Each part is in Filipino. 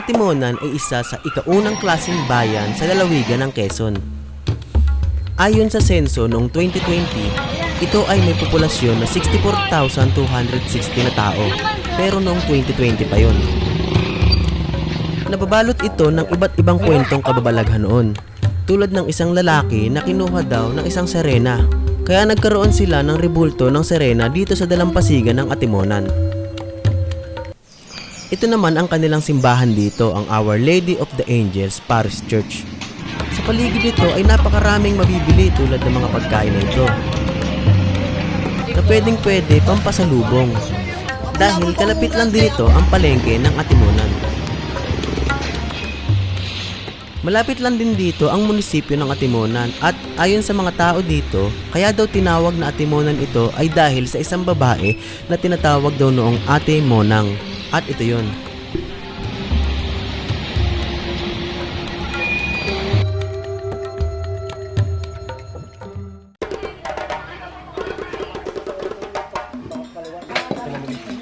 Ang Atimonan ay isa sa ikaunang klaseng bayan sa lalawigan ng Quezon. Ayon sa senso noong 2020, ito ay may populasyon na 64,260 na tao. Pero noong 2020 pa yon. Nababalot ito ng iba't ibang kwentong kababalaghan noon. Tulad ng isang lalaki na kinuha daw ng isang serena. Kaya nagkaroon sila ng rebulto ng serena dito sa dalampasigan ng Atimonan. Ito naman ang kanilang simbahan dito, ang Our Lady of the Angels Parish Church. Sa paligid nito ay napakaraming mabibili tulad ng mga pagkain na ito. Na pwedeng pwede pampasalubong. Dahil kalapit lang din ito ang palengke ng Atimonan. Malapit lang din dito ang munisipyo ng Atimonan at ayon sa mga tao dito, kaya daw tinawag na Atimonan ito ay dahil sa isang babae na tinatawag daw noong Ate Monang. At ito yun.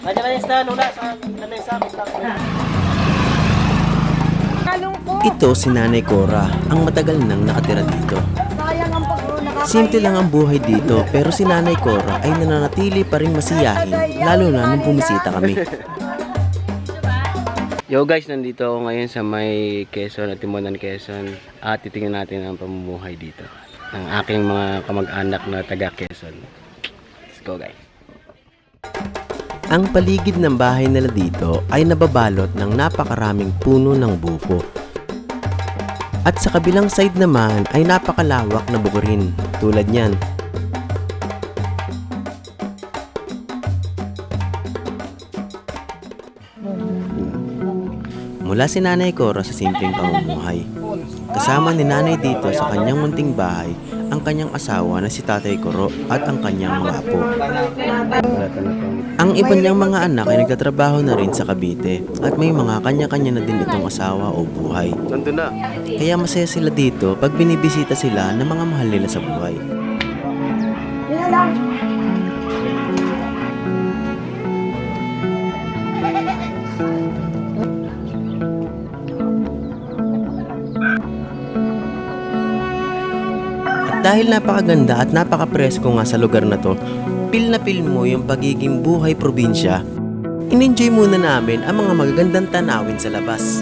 Kanya na sa lula sa lamesa Kalungkot. Ito si Nanay Cora, ang matagal nang nakatira dito. Simple lang ang buhay dito pero si Nanay Cora ay nananatili pa rin masiyahin lalo na nung bumisita kami. Yo guys, nandito ako ngayon sa may Quezon at Timonan Quezon at titingnan natin ang pamumuhay dito ng aking mga kamag-anak na taga Quezon. Let's go guys. Ang paligid ng bahay nila dito ay nababalot ng napakaraming puno ng buko. At sa kabilang side naman ay napakalawak na bukurin tulad niyan. Mula si Nanay Cora sa simpleng pamumuhay. Kasama ni Nanay dito sa kanyang munting bahay ang kanyang asawa na si Tatay Koro at ang kanyang mga apo. Ang iba niyang mga anak ay nagtatrabaho na rin sa Cavite at may mga kanya-kanya na din itong asawa o buhay. Kaya masaya sila dito pag binibisita sila ng mga mahal nila sa buhay. Lang. Dahil napakaganda at napakapresko nga sa lugar na to, pil na pil mo yung pagiging buhay probinsya, in-enjoy muna namin ang mga magagandang tanawin sa labas.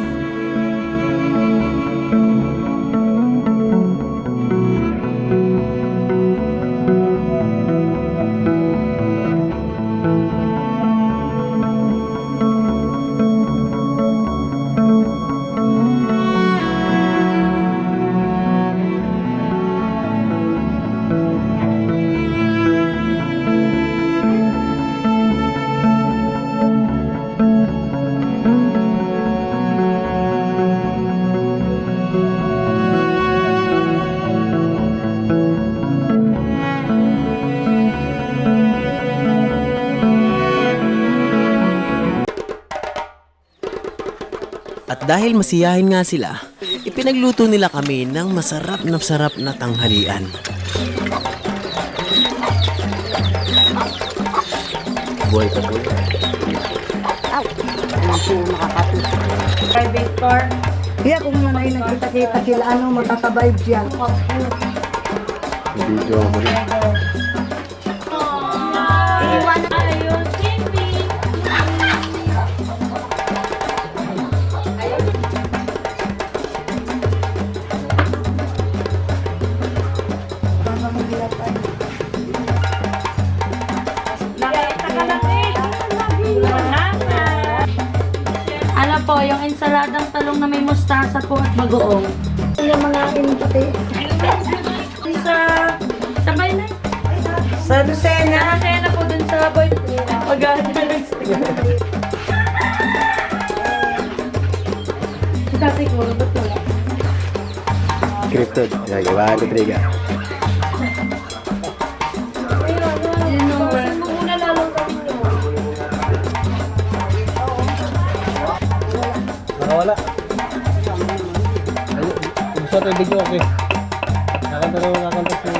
At dahil masiyahin nga sila, ipinagluto nila kami ng masarap na sarap na tanghalian. Buhay ka po. Kay Victor. Kaya kung nga na nagkita-kita sila, ano, magkakabibe yan. Video ako rin. Ano po, yung ensaladang talong na may mustasa po at bagoong. Yung mga pati. Sa, sabay na. Sa Lucena. Nakasaya na po dun sa boy. Pagano na lang Si tatay ko, ba't wala? Scripted. Okay, one, gusto natin video okay. Nakanta na nakanta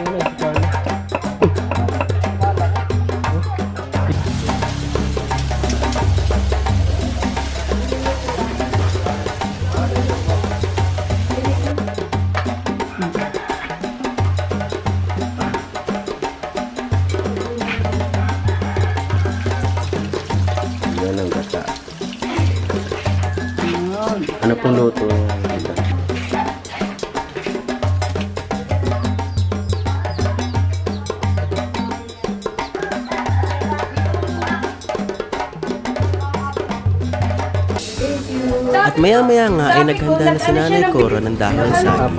At maya-maya nga ay naghanda na si Nanay Cora ng dahon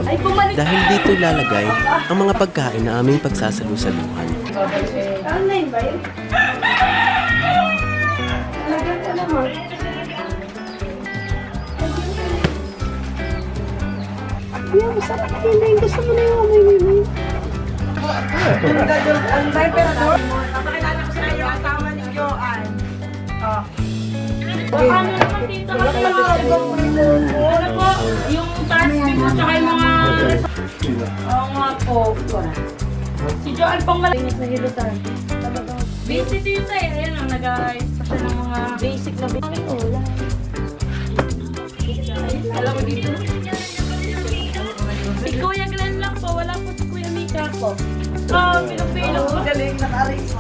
Ay, bumalik dahil dito ilalagay ang mga pagkain na aming pagsasalusaluhan. Online ba yun? Baka ano dito kasi ano po, yung task mo tsaka yung mga... Oo nga po. Si Joan pong malakas na hilutan. Busy dito eh. Ayan o, nag-aayos pa siya ng mga basic na basic. Wala. Alam mo dito? Si Kuya Glenn lang po. Wala po si Kuya Mika po. Ah, pinapilo po.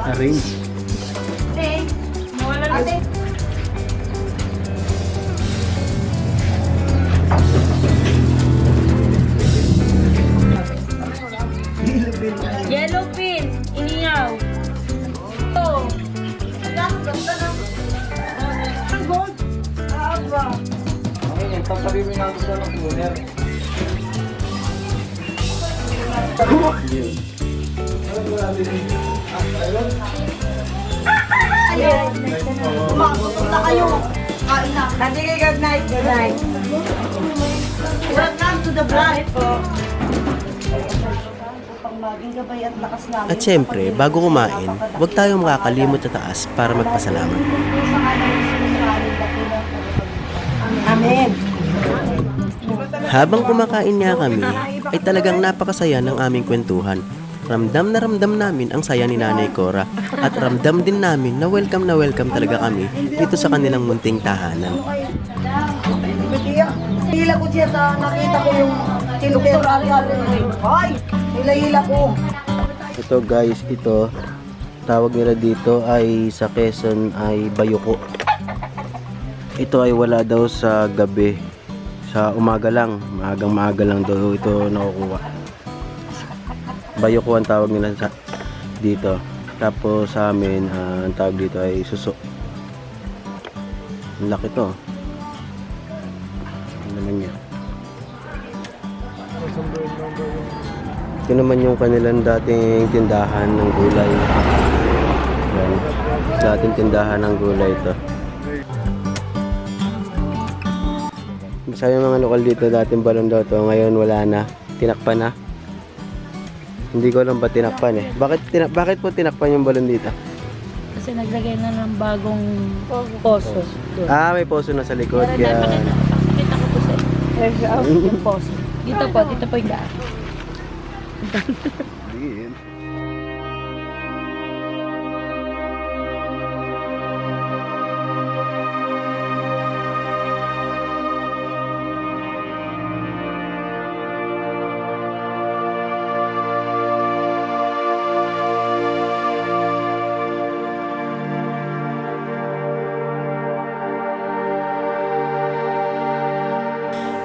Arrange. Mawala na. Pagsabi mo na gusto ng tuner. Pumunta kayo. Kain na. Good night. Good night. Welcome to the maging gabay at syempre, bago kumain, huwag tayong makakalimot sa taas para magpasalamat. Amen. Habang kumakain nga kami, ay talagang napakasaya ng aming kwentuhan. Ramdam na ramdam namin ang saya ni Nanay Cora at ramdam din namin na welcome na welcome talaga kami dito sa kanilang munting tahanan. Hila ko siya sa nakita ko yung Ariel. Hoy! Hila-hila ko. Ito guys, ito tawag nila dito ay sa Quezon ay bayuko. Ito ay wala daw sa gabi. Sa umaga lang, maagang maaga lang daw ito nakukuha. Bayuko ang tawag nila sa dito. Tapos sa amin, ah, ang tawag dito ay suso. Ang laki to. Ano naman niya? Ito naman yung kanilang dating tindahan ng gulay. Yan. Dating tindahan ng gulay ito. Sabi ng mga lokal dito, dating balon daw to. Ngayon wala na. Tinakpan na. Hindi ko alam ba tinakpan eh. Bakit, tinak bakit po tinakpan yung balon dito? Kasi naglagay na ng bagong poso. Doon. Ah, may poso na sa likod. Pero Kaya... napakita, napakita ko po sa yung poso. Dito po, dito po yung daan.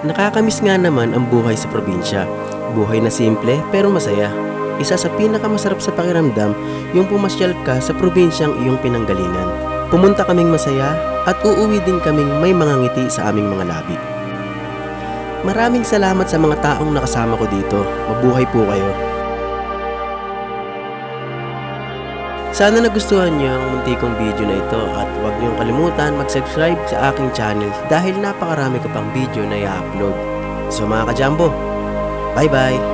Nakakamiss nga naman ang buhay sa probinsya. Buhay na simple pero masaya. Isa sa pinakamasarap sa pakiramdam yung pumasyal ka sa probinsyang iyong pinanggalingan. Pumunta kaming masaya at uuwi din kaming may mga ngiti sa aming mga labi. Maraming salamat sa mga taong nakasama ko dito. Mabuhay po kayo. Sana nagustuhan niyo ang munti kong video na ito at huwag niyong kalimutan mag-subscribe sa aking channel dahil napakarami ko pang video na i-upload. So mga ka-jumbo, bye-bye!